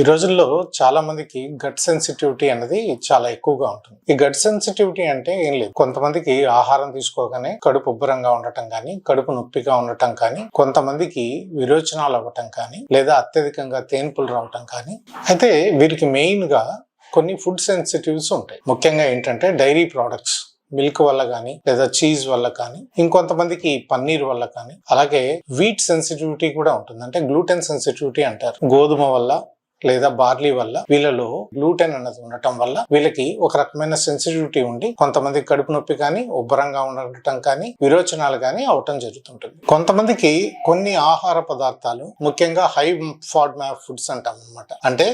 ఈ రోజుల్లో చాలా మందికి గట్ సెన్సిటివిటీ అనేది చాలా ఎక్కువగా ఉంటుంది. ఈ గట్ సెన్సిటివిటీ అంటే ఏం లేదు. కొంతమందికి ఆహారం తీసుకోగానే కడుపు ఉబ్బరంగా ఉండటం కానీ కడుపు నొప్పిగా ఉండటం కానీ కొంతమందికి విరోచనాలు అవ్వటం కానీ లేదా అత్యధికంగా తేన్పులు రావటం కానీ అయితే వీరికి మెయిన్గా కొన్ని ఫుడ్ సెన్సిటివ్స్ ఉంటాయి. ముఖ్యంగా ఏంటంటే డైరీ ప్రోడక్ట్స్ మిల్క్ వల్ల కానీ లేదా చీజ్ వల్ల కానీ ఇంకొంతమందికి పన్నీర్ వల్ల కానీ అలాగే వీట్ సెన్సిటివిటీ కూడా ఉంటుంది. అంటే గ్లూటెన్ సెన్సిటివిటీ అంటారు. గోధుమ వల్ల లేదా బార్లీ వల్ల వీళ్ళలో గ్లూటెన్ అన్నది ఉండటం వల్ల వీళ్ళకి ఒక రకమైన సెన్సిటివిటీ ఉండి కొంతమంది కడుపు నొప్పి కానీ ఉబ్బరంగా ఉండటం కానీ విరోచనాలు కానీ అవటం జరుగుతుంటుంది. కొంతమందికి కొన్ని ఆహార పదార్థాలు ముఖ్యంగా హై ఫాడ్ మ్యాప్ ఫుడ్స్ అంటాం అనమాట అంటే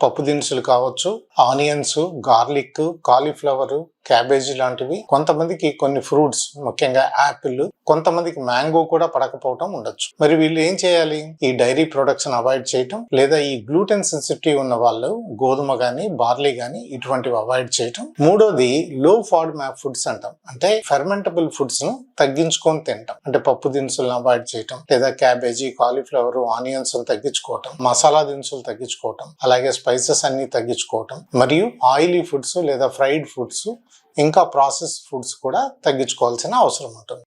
పప్పు దినుసులు కావచ్చు ఆనియన్స్ గార్లిక్ కాలీఫ్లవర్ క్యాబేజీ లాంటివి కొంతమందికి కొన్ని ఫ్రూట్స్ ముఖ్యంగా యాపిల్ కొంతమందికి మ్యాంగో కూడా పడకపోవటం ఉండొచ్చు. మరి వీళ్ళు ఏం చేయాలి? ఈ డైరీ ప్రొడక్ట్స్ అవాయిడ్ చేయటం లేదా ఈ గ్లూటెన్ సెన్సిటివ్ ఉన్న వాళ్ళు గోధుమ గాని బార్లీ గాని ఇటువంటివి అవాయిడ్ చేయటం. మూడోది లో ఫాడ్ మ్యాప్ ఫుడ్స్ అంటాం. అంటే ఫెర్మెంటబుల్ ఫుడ్స్ను తగ్గించుకొని తింటాం. అంటే పప్పు దినుసులను అవాయిడ్ చేయటం లేదా క్యాబేజీ కాలీఫ్లవర్ ఆనియన్స్ తగ్గించుకోవటం మసాలా దినుసులు తగ్గించుకోవటం అలాగే స్పైసెస్ అన్ని తగ్గించుకోవటం మరియు ఆయిలీ ఫుడ్స్ లేదా ఫ్రైడ్ ఫుడ్స్ ఇంకా ప్రాసెస్ ఫుడ్స్ కూడా తగ్గించుకోవాల్సిన అవసరం ఉంటుంది.